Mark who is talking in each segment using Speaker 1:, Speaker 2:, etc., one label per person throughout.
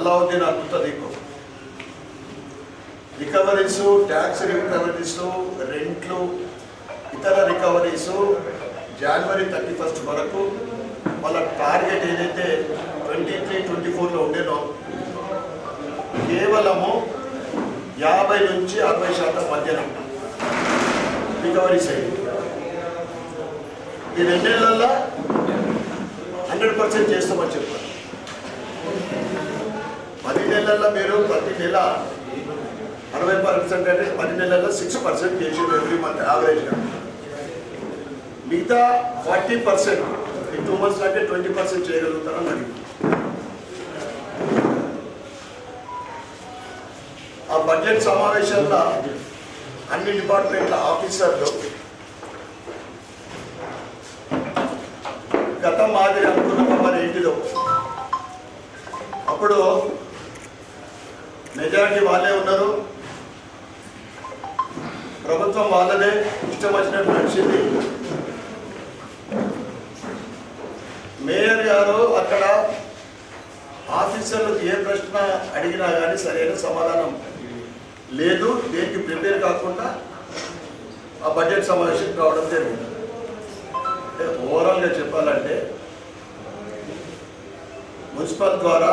Speaker 1: అల్లావుద్దీన్ అద్భుత దీపం recoveries tax recoveries రెంట్లు ఇతర రికవరీస్ జనవరి థర్టీ ఫస్ట్ వరకు వాళ్ళ టార్గెట్ ఏదైతే ట్వంటీ త్రీ ట్వంటీ ఫోర్లో ఉండేనో కేవలము యాభై నుంచి అరవై శాతం మధ్యన రికవరీస్ అయ్యింది ఈ రెండేళ్ళలో హండ్రెడ్ పర్సెంట్ చేస్తామని చెప్పారు. నెలల్లో మీరు ప్రతి నెల అరవై పర్సెంట్ అంటే పది నెలల్లో సిక్స్ పర్సెంట్ చేసేది ఎవ్రీ మంత్ యావరేజ్గా మిగతా ఫార్టీ పర్సెంట్ ఈ టూ మంత్స్ అంటే ట్వంటీ పర్సెంట్ చేయగలుగుతారని అడిగింది ఆ బడ్జెట్ సమావేశంలో అన్ని డిపార్ట్మెంట్ల ఆఫీసర్లు గత మాదిరి అనుకున్న మరి ఏంటిదో అప్పుడు మెజారిటీ వాళ్ళే ఉన్నారు. ప్రభుత్వం వాళ్ళదే ఇష్టం వచ్చినట్టు నడిచింది. మేయర్ గారు అక్కడ ఆఫీసర్లకు ఏ ప్రశ్న అడిగినా కానీ సరైన సమాధానం లేదు. దేనికి ప్రిపేర్ కాకుండా ఆ బడ్జెట్ సమావేశం కావడం జరిగింది. ఓవరాల్గా చెప్పాలంటే మున్సిపల్ ద్వారా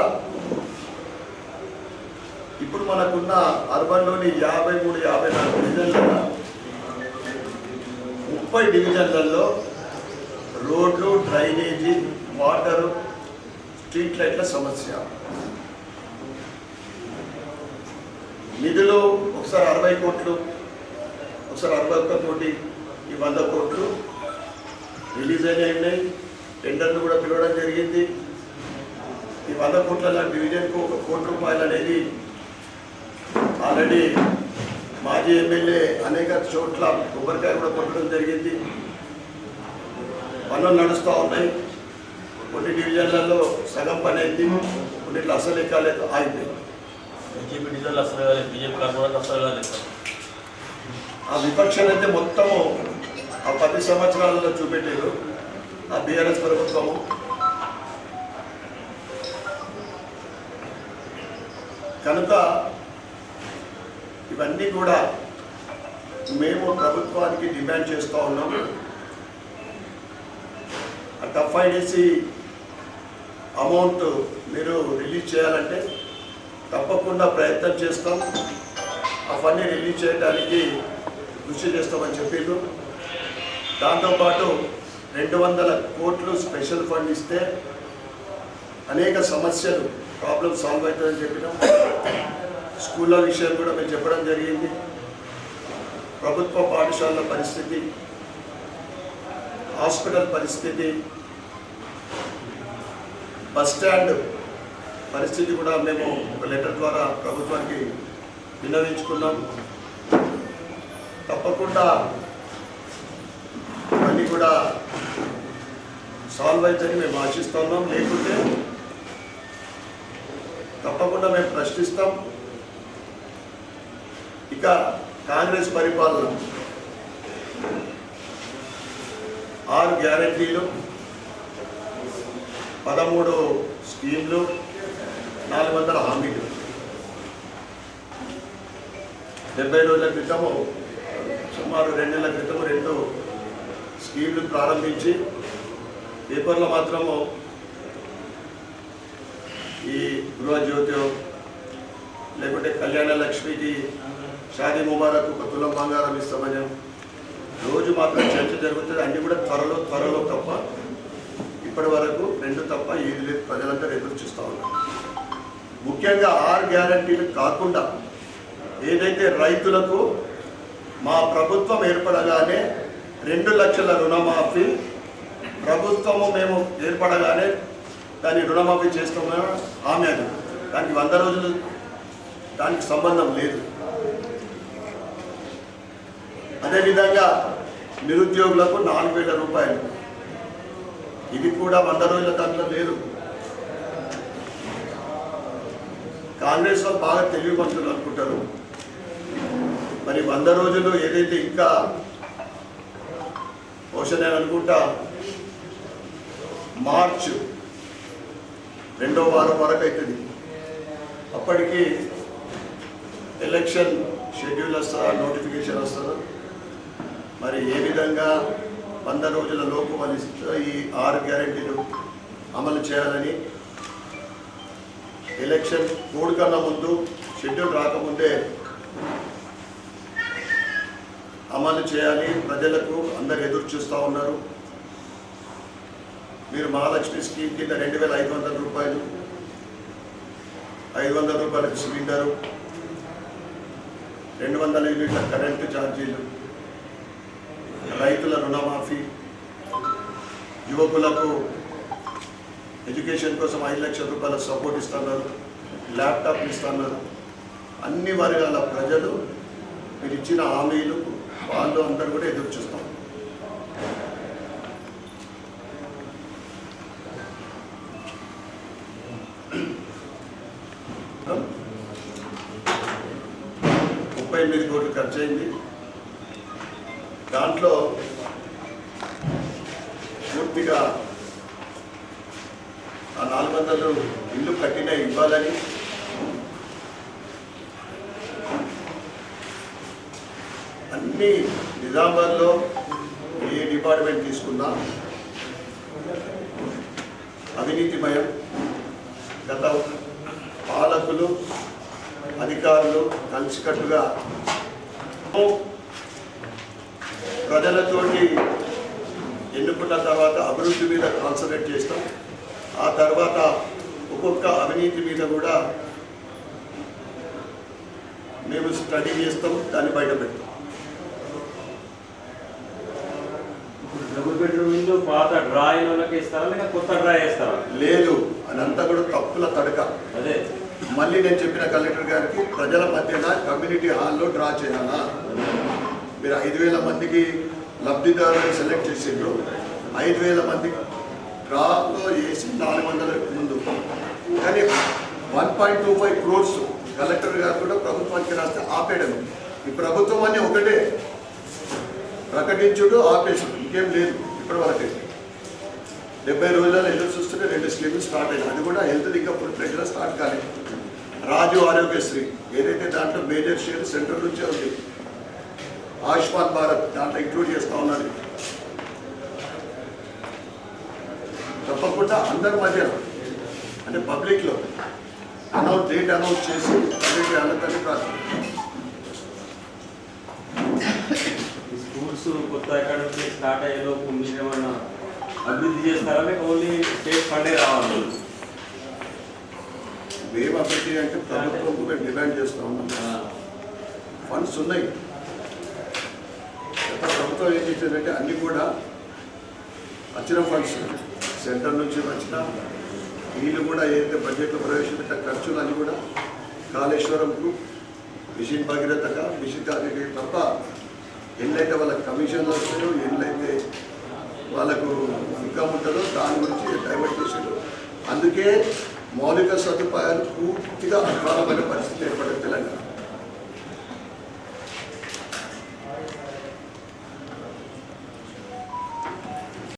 Speaker 1: ఇప్పుడు మనకున్న అర్బన్లోని యాభై మూడు యాభై నాలుగు డివిజన్ల ముప్పై డివిజన్లలో రోడ్లు డ్రైనేజీ వాటరు స్ట్రీట్ లైట్ల సమస్య. నిధులు ఒకసారి అరవై కోట్లు ఒకసారి అరవై ఒక్క కోటి ఈ వంద కోట్లు రిలీజ్ అయినాయి ఉన్నాయి. టెండర్లు కూడా పిలవడం జరిగింది. ఈ వంద కోట్ల డివిజన్కు ఒక కోటి రూపాయలు అనేది ఆల్రెడీ మాజీ ఎమ్మెల్యే అనేక చోట్ల కొబ్బరికాయ కూడా కొట్టడం జరిగింది. పనులు నడుస్తూ ఉన్నాయి. కొన్ని డివిజన్లలో సగం పని అయింది. కొన్నిట్లో అసలు ఎక్కాలేదు ఆగిపోయింది.
Speaker 2: బీజేపీ డీజల్ అసలు కాలేదు బీజేపీ కార్పొరేట్ అసలు కాలేదు.
Speaker 1: ఆ విపక్షాలు అయితే మొత్తము ఆ పది సంవత్సరాలలో చూపెట్టారు ఆ బీఆర్ఎస్ ప్రభుత్వము. కనుక ఇవన్నీ కూడా మేము ప్రభుత్వానికి డిమాండ్ చేస్తూ ఉన్నాం. ఆ టఫ్ అమౌంట్ మీరు రిలీజ్ చేయాలంటే తప్పకుండా ప్రయత్నం చేస్తాం. ఆ ఫండ్ని రిలీజ్ చేయడానికి కృషి చేస్తామని చెప్పిండ్రు దాంతోపాటు రెండు వందల కోట్లు స్పెషల్ ఫండ్ ఇస్తే అనేక సమస్యలు ప్రాబ్లమ్ సాల్వ్ అవుతుందని చెప్పినాం. స్కూళ్ళ విషయం కూడా మేము చెప్పడం జరిగింది. ప్రభుత్వ పాఠశాలల పరిస్థితి హాస్పిటల్ పరిస్థితి బస్ స్టాండ్ పరిస్థితి కూడా మేము ఒక లెటర్ ద్వారా ప్రభుత్వానికి విన్నవించుకున్నాం. తప్పకుండా ఇవన్నీ కూడా సాల్వ్ అవుతాయని మేము ఆశిస్తున్నాం. లేకుంటే తప్పకుండా మేము ప్రశ్నిస్తాం. ఇక కాంగ్రెస్ పరిపాలన. ఆరు గ్యారంటీలు పదమూడు స్కీమ్లు నాలుగు వందల హామీలు. డెబ్బై రోజుల క్రితము సుమారు రెండు నెలల క్రితం రెండు స్కీమ్లు ప్రారంభించి పేపర్లో మాత్రము ఈ గృహజ్యోతి లేకుంటే కళ్యాణ లక్ష్మికి షాదీ ముబారక్ ఒక తులం బంగారం ఇస్తామని. రోజు మాత్రం చర్చ జరుగుతుంది. అన్నీ కూడా త్వరలో త్వరలో తప్ప ఇప్పటి వరకు రెండు తప్ప ఏది లేదు. ప్రజలంతా ఎదురు చూస్తూ ఉన్నారు. ముఖ్యంగా ఆరు గ్యారంటీలు కాకుండా ఏదైతే రైతులకు మా ప్రభుత్వం ఏర్పడగానే రెండు లక్షల రుణమాఫీ ప్రభుత్వము మేము ఏర్పడగానే దాన్ని రుణమాఫీ చేస్తామని హామీ అది దానికి వంద రోజులు దానికి సంబంధం లేదు. అదేవిధంగా నిరుద్యోగులకు నాలుగు వేల రూపాయలు. ఇది కూడా వంద రోజుల దాంట్లో లేదు. కాంగ్రెస్ వాళ్ళు బాగా తెలివిమంతులు అనుకుంటారు. మరి వంద రోజులు ఏదైతే ఇంకా బహుశా నేను అనుకుంటా మార్చ్ రెండో వారం వరకు అవుతుంది అప్పటికి ఎలక్షన్ షెడ్యూల్ వస్తుందా నోటిఫికేషన్ వస్తుందా మరి ఏ విధంగా వంద రోజుల లోపు వాళ్ళు ఈ ఆరు గ్యారెంటీలు అమలు చేయాలని ఎలక్షన్ కోడ్ కన్నా ముందు షెడ్యూల్ రాకముందే అమలు చేయాలి. ప్రజలకు అందరు ఎదురు చూస్తూ ఉన్నారు. మీరు మహాలక్ష్మి స్కీమ్ కింద రెండు వేల ఐదు వందల రూపాయలు ఐదు వందల రూపాయలు సిలిండరు రెండు వందల యూనిట్ల కరెంటు ఛార్జీలు రైతుల రుణమాఫీ యువకులకు ఎడ్యుకేషన్ కోసం ఐదు లక్షల రూపాయల సపోర్ట్ ఇస్తున్నారు ల్యాప్టాప్ ఇస్తున్నారు. అన్ని వర్గాల ప్రజలు మీరు ఇచ్చిన హామీలు వాళ్ళు అందరూ కూడా ఎదురు చూస్తాం. ముప్పై ఎనిమిది కోట్లు ఖర్చు అయింది. దాంట్లో పూర్తిగా ఆ నాలుగు వందలు ఇల్లు కట్టిన ఇవ్వాలని అన్ని నిజామాబాద్లో ఏ డిపార్ట్మెంట్ తీసుకున్నా అవినీతిమయం గత పాలకులు అధికారులు కలిసికట్టుగా ప్రజలతోటి ఎన్నుకున్న తర్వాత అభివృద్ధి మీద కాన్సన్ట్రేట్ చేస్తాం. ఆ తర్వాత ఒక్కొక్క అవినీతి మీద కూడా మేము స్టడీ చేస్తాం దాన్ని బయట పెడతాం.
Speaker 3: డబుల్ బెడ్రూమ్ ఇల్లు పాత ఇస్తారా లేక కొత్త డ్రా
Speaker 1: లేదు అదంతా కూడా తప్పుల తడక.
Speaker 3: అదే.
Speaker 1: మళ్ళీ నేను చెప్పిన కలెక్టర్ గారికి ప్రజల మధ్యన కమ్యూనిటీ హాల్లో డ్రా చేయాలా? మీరు ఐదు వేల మందికి లబ్ధిదారులను సెలెక్ట్ చేసిండ్రు. ఐదు వేల మంది డ్రాలో వేసి నాలుగు వందల ముందు. కానీ one point two five crores collector గారు కూడా ప్రభుత్వానికి రాస్తే ఆపేయడం. ఈ ప్రభుత్వం అని ఒకటే. ప్రకటించుడు ఆపేసుడు. ఇంకేం లేదు ఇప్పటి వరకు. డెబ్బై రోజులలో ఎదురు చూస్తుంటే రెండు స్కీములు స్టార్ట్ అయినాయి. అది కూడా హెల్త్ ఇంకా ఫుల్ ప్లేట్గా స్టార్ట్ కాలేదు. రాజు ఆరోగ్యశ్రీ. ఏదైతే దాంట్లో మేజర్ షేర్ సెంటర్ నుంచే ఉంది. ఆయుష్మాన్ భారత్ దాంట్లో ఇంక్లూడ్ చేస్తూ ఉన్నది తప్పకుండా అందరి మధ్య అంటే పబ్లిక్లో అనౌన్స్ డేట్ అనౌన్స్ చేసి పబ్లిక్ అందరికీ
Speaker 3: ఈ స్కూల్స్ కొత్త అకాడమీ స్టార్ట్ అయ్యే లోపు మీరు ఏమన్నా అభివృద్ధి చేస్తారా? లేక ఓన్లీ స్టేట్ ఫండే రావాలి?
Speaker 1: మేము అభివృద్ధి అంటే ప్రభుత్వం మేము డిమాండ్ చేస్తూ ఉన్నాం. ఫండ్స్ ఉన్నాయి. ప్రభుత్వం ఏం చేసిందంటే అన్ని కూడా వచ్చిన ఫండ్స్ సెంటర్ నుంచి వచ్చిన వీళ్ళు కూడా ఏదైతే బడ్జెట్లో ప్రవేశపెట్టిన ఖర్చులు అన్నీ కూడా కాళేశ్వరంకు మిషన్ భగీరథగా మిషన్ కాకి తప్ప ఎన్నైతే వాళ్ళకి కమిషన్లు వస్తాయో ఎన్నైతే వాళ్ళకు ఇన్కమ్ ఉంటుందో దాని గురించి డైవర్ట్ చేసారు అందుకే మౌలిక సదుపాయాలు పూర్తిగా అకాలమైన పరిస్థితి ఏర్పడింది తెలంగాణ.